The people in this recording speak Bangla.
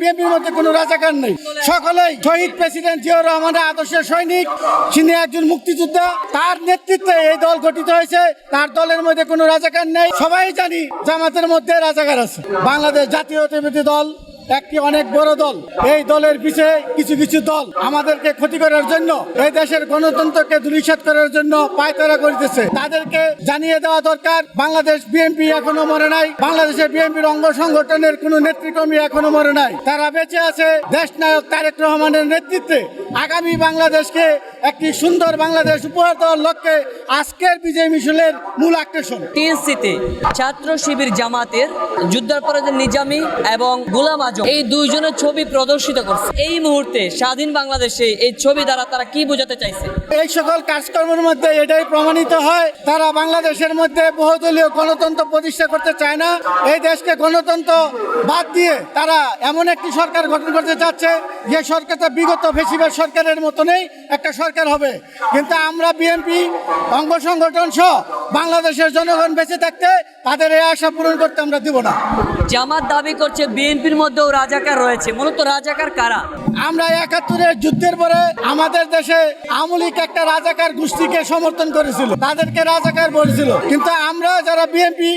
বিএনপির মধ্যে কোনো রাজাকার নেই। সকলেই শহীদ প্রেসিডেন্ট জিয়াউর রহমানের আদর্শের সৈনিক তিনি একজন মুক্তিযোদ্ধা। তার নেতৃত্বে এই দল গঠিত হয়েছে। তার দলের মধ্যে কোনো রাজাকার নেই। সবাই জানি জামাতের মধ্যে রাজাকার আছে। বাংলাদেশ জাতীয় দল একটি অনেক বড় দল। এই দলের পিছিয়ে কিছু কিছু দল আমাদেরকে ক্ষতি করার জন্য, এই দেশের গণতন্ত্রকে দুলিশাত করার জন্য পায়তারা করিতেছে। তাদেরকে জানিয়ে দেওয়া দরকার, বাংলাদেশ বিএনপি এখনও মরে নাই, বাংলাদেশের বিএনপির অঙ্গ সংগঠনের কোনো নেতৃকর্মী এখনও মরে নাই। তারা বেঁচে আছে, দেশ নায়ক তারেক রহমানের নেতৃত্বে। আগামী বাংলাদেশকে একটি সুন্দর বাংলাদেশ উপহার দেওয়ার লক্ষ্যে আজকের বিজয় মিশনের মূল আকর্ষণ। টিএনসিতে ছাত্র শিবির জামাতের যুদ্ধাপরাধের নিজামী এবং গোলাম আজম এই দুইজনের ছবি প্রদর্শিত করছে। এই মুহূর্তে স্বাধীন বাংলাদেশে এই ছবি দ্বারা তারা কি বোঝাতে চাইছে? এই সকল কাজকর্মের মধ্যে এটাই প্রমাণিত হয় তারা বাংলাদেশের মধ্যে বহুদলীয় গণতন্ত্র প্রতিষ্ঠা করতে চায় না। এই দেশকে গণতন্ত্র বাদ দিয়ে তারা এমন একটি সরকার গঠন করতে চাচ্ছে যে সরকারটা বিগত ফেসিবার সরকারের মতনই একটা সরকার হবে। কিন্তু আমরা বিএনপি অঙ্গ সংগঠন সহ বাংলাদেশের জনগণ বেঁচে থাকতে তাদের এই আশা পূরণ করতে আমরা দিব না। জামাত দাবি করছে বিএনপির মধ্যেও রাজাকার রয়েছে। মূলত রাজাকার কারা? আমরা একাত্তরের যুদ্ধের পরে আমাদের দেশে আমলিক একটা রাজাকার গোষ্ঠীকে সমর্থন করেছিল। তাদেরকে রাজাকার বলেছিল। কিন্তু আমরা যারা বিএনপি